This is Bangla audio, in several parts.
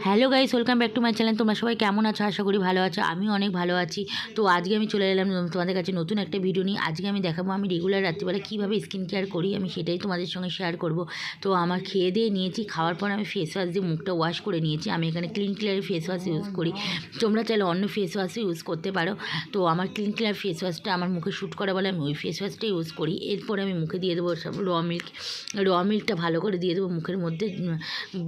Hello guys welcome back to my channel তোমরা সবাই কেমন আছো? আশা করি ভালো আছো। আমি অনেক ভালো আছি। তো আজকে আমি চলে এলাম তোমাদের কাছে নতুন একটা ভিডিও নিয়ে। আজকে আমি দেখাবো আমি রেগুলার রাত্রিবেলা কীভাবে স্কিন কেয়ার করি, আমি সেটাই তোমাদের সঙ্গে শেয়ার করব। তো আমার খেয়ে দিয়ে নিয়েছি, খাওয়ার পর আমি ফেস ওয়াশ দিয়ে মুখটা ওয়াশ করে নিয়েছি। আমি এখানে ক্লিন ক্লিয়ারের ফেস ওয়াশ ইউজ করি। তোমরা চাইলে অন্য ফেস ওয়াশও ইউজ করতে পারো। তো আমার ক্লিন ক্লিয়ার ফেস ওয়াশটা আমার মুখে শ্যুট করা বলে আমি ওই ফেস ওয়াশটা ইউজ করি। এরপর আমি মুখে দিয়ে দেবো সব র মিল্ক র মিল্কটা ভালো করে দিয়ে দেবো মুখের মধ্যে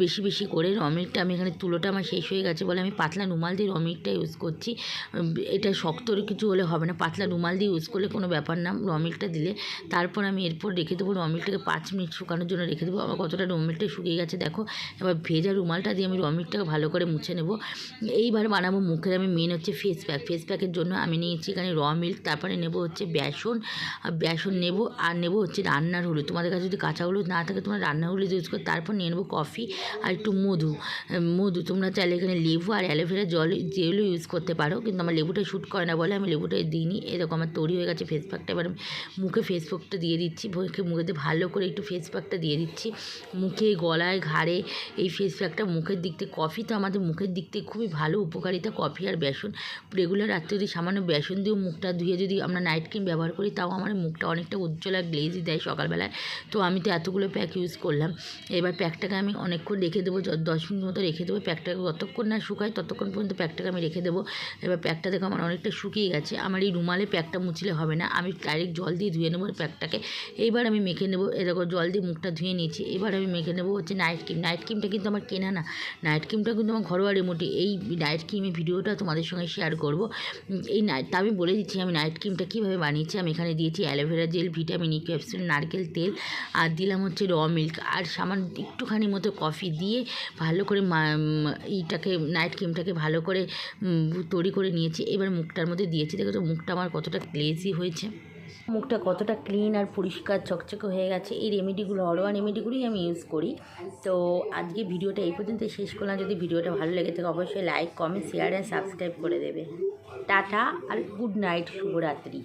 বেশি বেশি করে। র মিল্কটা আমি এখানে তুলোটা আমার শেষ হয়ে গেছে বলে আমি পাতলা রুমাল দিয়ে রমিকটা ইউজ করছি। এটা শক্ত কিছু হলে হবে না। পাতলা রুমাল দিয়ে ইউজ করলে কোনো ব্যাপার না। রমিকটা দিলে। তারপর আমি এরপর রেখে দেবো র মিল্কটাকে পাঁচ মিনিট শুকানোর জন্য রেখে দেবো। আমার কতটা র মিল্কটা শুকিয়ে গেছে দেখো। এবার ভেজা রুমালটা দিয়ে আমি র মিল্কটাকে ভালো করে মুছে নেব। এইবার বানাবো মুখের আমি মেন হচ্ছে ফেস প্যাক ফেস প্যাকের জন্য আমি নিয়েছি এখানে র মিল্ক তারপরে নেব হচ্ছে বেসন। আর বেসন নেব। আর নেব হচ্ছে রান্নার হলুদ। তোমাদের কাছে যদি কাঁচা হলুদ না থাকে তোমরা রান্নার হলুদ ইউজ করো। তারপর নিয়ে নেব কফি আর একটু মধু। মধু, তোমরা চাইলে এখানে লেবু আর অ্যালোভেরা জল যেগুলো ইউজ করতে পারো, কিন্তু আমার লেবুটা শ্যুট করে না বলে আমি লেবুটা দিইনি। এরকম আমার তৈরি হয়ে গেছে ফেস প্যাকটা এবার মুখে ফেস প্যাকটা দিয়ে দিচ্ছি। মুখে, মুখেতে ভালো করে একটু ফেস প্যাকটা দিয়ে দিচ্ছি। মুখে, গলায়, ঘাড়ে এই ফেস প্যাকটা মুখের দিক থেকে কফি তো আমাদের মুখের দিক থেকে খুবই ভালো, উপকারিতা কফি আর বেসন। রেগুলার রাত্রে যদি সামান্য বেসন দিয়েও মুখটা ধুয়ে যদি আমরা নাইট ক্রিম ব্যবহার করি, তাও আমার মুখটা অনেকটা উজ্জ্বল আর গ্লেজি দেয় সকালবেলায়। তো আমি তো এতগুলো প্যাক ইউজ করলাম। এবার প্যাকটাকে আমি অনেকক্ষণ রেখে দেবো দশ মিনিট মতো রেখে দেবো। প্যাকটাকে যতক্ষণ না শুকায় ততক্ষণ পর্যন্ত প্যাকটাকে আমি রেখে দেবো। এবার প্যাকটা দেখো আমার অনেকটা শুকিয়ে গেছে। আমার এই রুমালে প্যাকটা মুছলে হবে না। আমি ডাইরেক্ট জল দিয়ে ধুয়ে নেব প্যাকটাকে এইবার আমি মেখে নেব। এরকম জল দিয়ে মুখটা ধুয়ে নিয়েছি। এবার আমি মেখে নেব হচ্ছে নাইট ক্রিম নাইট ক্রিমটা কিন্তু আমার কেনা না। নাইট ক্রিমটা কিন্তু আমার ঘরোয়া রেমোটি এই নাইট ক্রিমের ভিডিওটা তোমাদের সঙ্গে শেয়ার করব। এই নাইট তা আমি বলে দিচ্ছি, আমি নাইট ক্রিমটা কীভাবে বানিয়েছি? আমি এখানে দিয়েছি aloe vera gel vitamin E capsule নারকেল তেল আর দিলাম হচ্ছে র মিল্ক আর সামান্য একটুখানি মতো কফি দিয়ে ভালো করে এইটাকে নাইট ক্রিমটাকে ভালো করে তৈরি করে নিয়েছি। এবার মুখটার মধ্যে দিয়েছি। দেখো তো মুখটা আমার কতটা ক্লেজি হয়েছে। মুখটা কতটা ক্লিন আর পরিষ্কার চকচকে হয়ে গেছে। এই রেমেডিগুলো ঘরোয়া রেমেডিগুলোই আমি ইউজ করি। তো আজকে ভিডিওটা এই পর্যন্ত শেষ করলাম। যদি ভিডিওটা ভালো লেগে থাকে, অবশ্যই like comment share and subscribe করে দেবে। টাটা আর গুড নাইট শুভরাত্রি।